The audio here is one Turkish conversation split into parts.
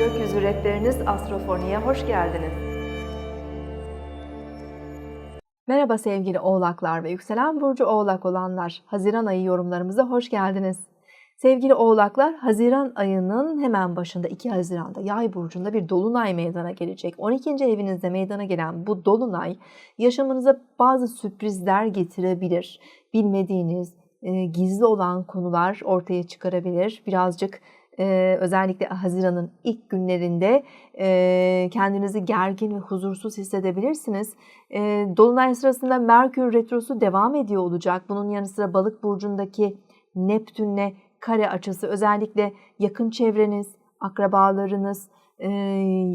seyretleriniz Astrofoni'ye hoş geldiniz. Merhaba sevgili oğlaklar ve yükselen burcu oğlak olanlar. Haziran ayı yorumlarımıza hoş geldiniz. Sevgili oğlaklar, Haziran ayının hemen başında 2 Haziran'da Yay burcunda bir dolunay meydana gelecek. 12. evinizde meydana gelen bu dolunay yaşamınıza bazı sürprizler getirebilir. Bilmediğiniz, e, gizli olan konular ortaya çıkarabilir. Birazcık özellikle Haziran'ın ilk günlerinde kendinizi gergin ve huzursuz hissedebilirsiniz. Dolunay sırasında Merkür Retrosu devam ediyor olacak. Bunun yanı sıra Balık Burcu'ndaki Neptün'le kare açısı özellikle yakın çevreniz, akrabalarınız,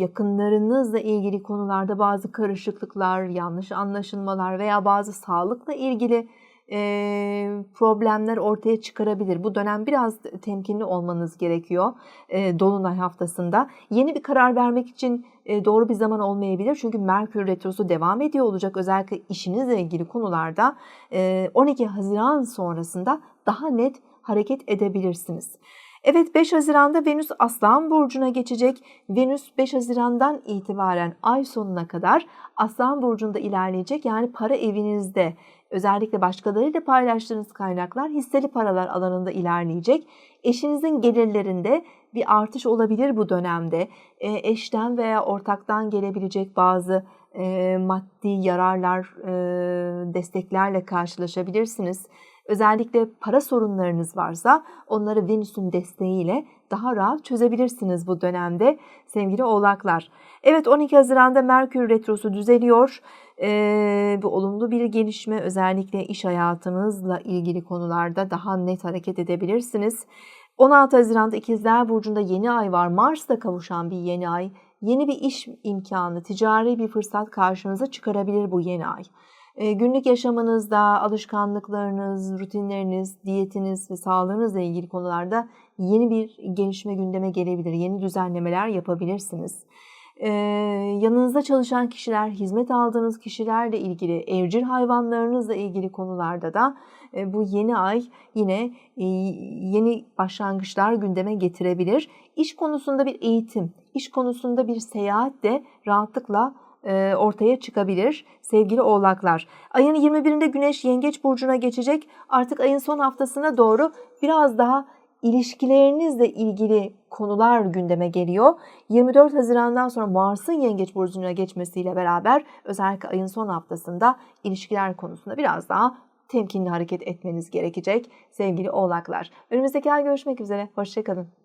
yakınlarınızla ilgili konularda bazı karışıklıklar, yanlış anlaşılmalar veya bazı sağlıkla ilgili problemler ortaya çıkarabilir. Bu dönem biraz temkinli olmanız gerekiyor Dolunay haftasında. Yeni bir karar vermek için doğru bir zaman olmayabilir. Çünkü Merkür Retrosu devam ediyor olacak. Özellikle işinizle ilgili konularda 12 Haziran sonrasında daha net hareket edebilirsiniz. Evet 5 Haziran'da Venüs Aslan Burcu'na geçecek. Venüs 5 Haziran'dan itibaren ay sonuna kadar Aslan Burcu'nda ilerleyecek. Yani para evinizde özellikle başkalarıyla paylaştığınız kaynaklar hisseli paralar alanında ilerleyecek. Eşinizin gelirlerinde bir artış olabilir bu dönemde. E, eşten veya ortaktan gelebilecek bazı e, maddi yararlar, e, desteklerle karşılaşabilirsiniz. Özellikle para sorunlarınız varsa onları Venüs'ün desteğiyle daha rahat çözebilirsiniz bu dönemde sevgili oğlaklar. Evet 12 Haziran'da Merkür Retrosu düzeliyor. Ee, bu olumlu bir gelişme özellikle iş hayatınızla ilgili konularda daha net hareket edebilirsiniz. 16 Haziran'da İkizler Burcu'nda yeni ay var. Mars'ta kavuşan bir yeni ay. Yeni bir iş imkanı, ticari bir fırsat karşınıza çıkarabilir bu yeni ay. Günlük yaşamınızda alışkanlıklarınız, rutinleriniz, diyetiniz ve sağlığınızla ilgili konularda yeni bir gelişme gündeme gelebilir. Yeni düzenlemeler yapabilirsiniz. Yanınızda çalışan kişiler, hizmet aldığınız kişilerle ilgili, evcil hayvanlarınızla ilgili konularda da e, bu yeni ay yine e, yeni başlangıçlar gündeme getirebilir. İş konusunda bir eğitim, iş konusunda bir seyahat de rahatlıkla e, ortaya çıkabilir sevgili oğlaklar. Ayın 21'inde Güneş Yengeç Burcu'na geçecek. Artık ayın son haftasına doğru biraz daha ilişkilerinizle ilgili konular gündeme geliyor. 24 Haziran'dan sonra Mars'ın Yengeç Burcu'na geçmesiyle beraber özellikle ayın son haftasında ilişkiler konusunda biraz daha temkinli hareket etmeniz gerekecek sevgili oğlaklar. Önümüzdeki ay görüşmek üzere. Hoşçakalın.